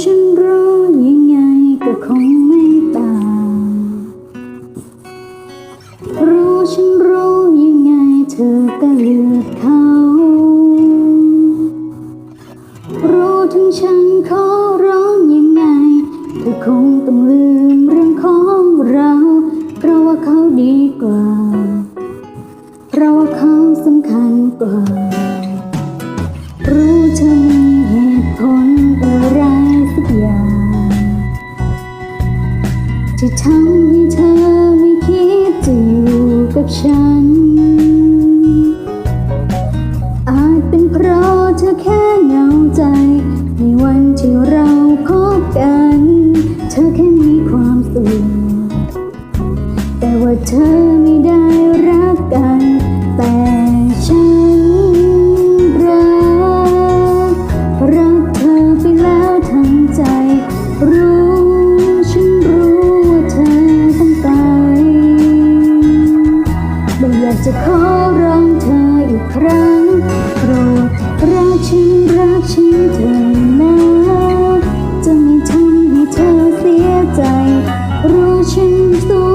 ฉันรอยังไงก็คงไม่ตายรู้ฉันรู้ยังไงเธอก็เลือกเขารู้ถึงฉันขอร้องยังไงเธอคงต้องลืมเรื่องของเรา เพราะว่าเขาดีกว่า เพราะว่าเขาสำคัญกว่า เธอไม่คิดจะอยู่กับฉัน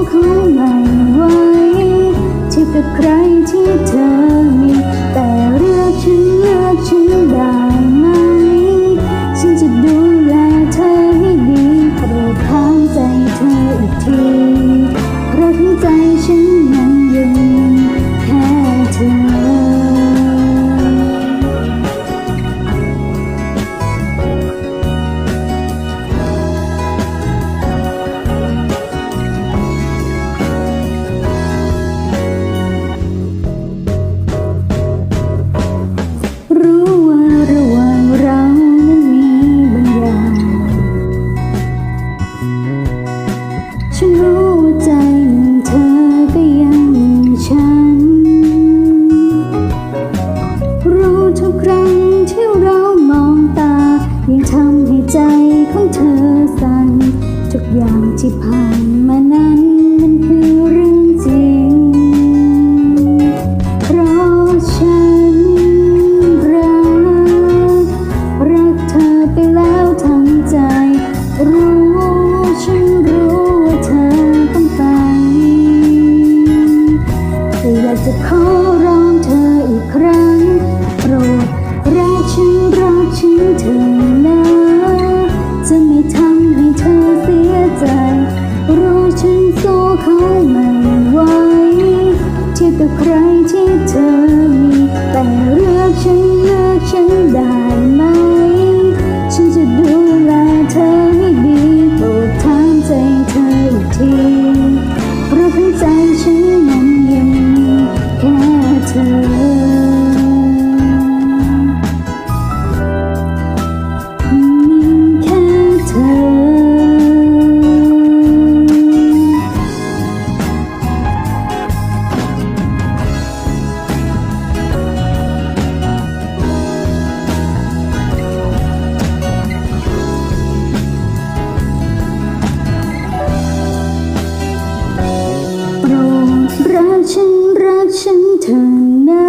ของหว่นไหวที่บกับใคร รู้ใจอย่งเธอก็ยังอย่ฉัน รู้ทุกครั้งที่เรามองตา ยังทำให้ใจของเธอสั่นทุกยางที่ผ่าน ใครที่เธอ ทางนะ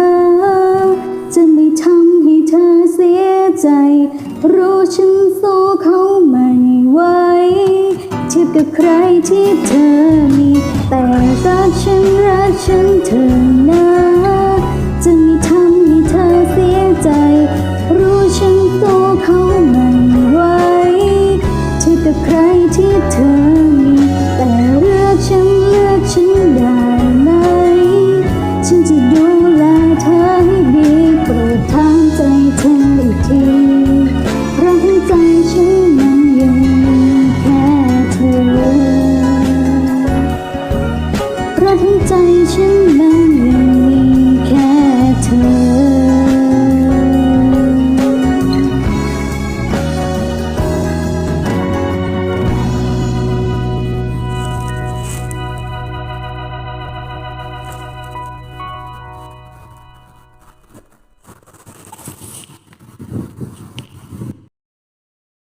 จะไม่ทำให้เธอเสียใจ รู้ฉันสู้เขาไม่ไหวเทียบกับใครที่เธอมี แต่รักฉันรักฉันเธอ 千年。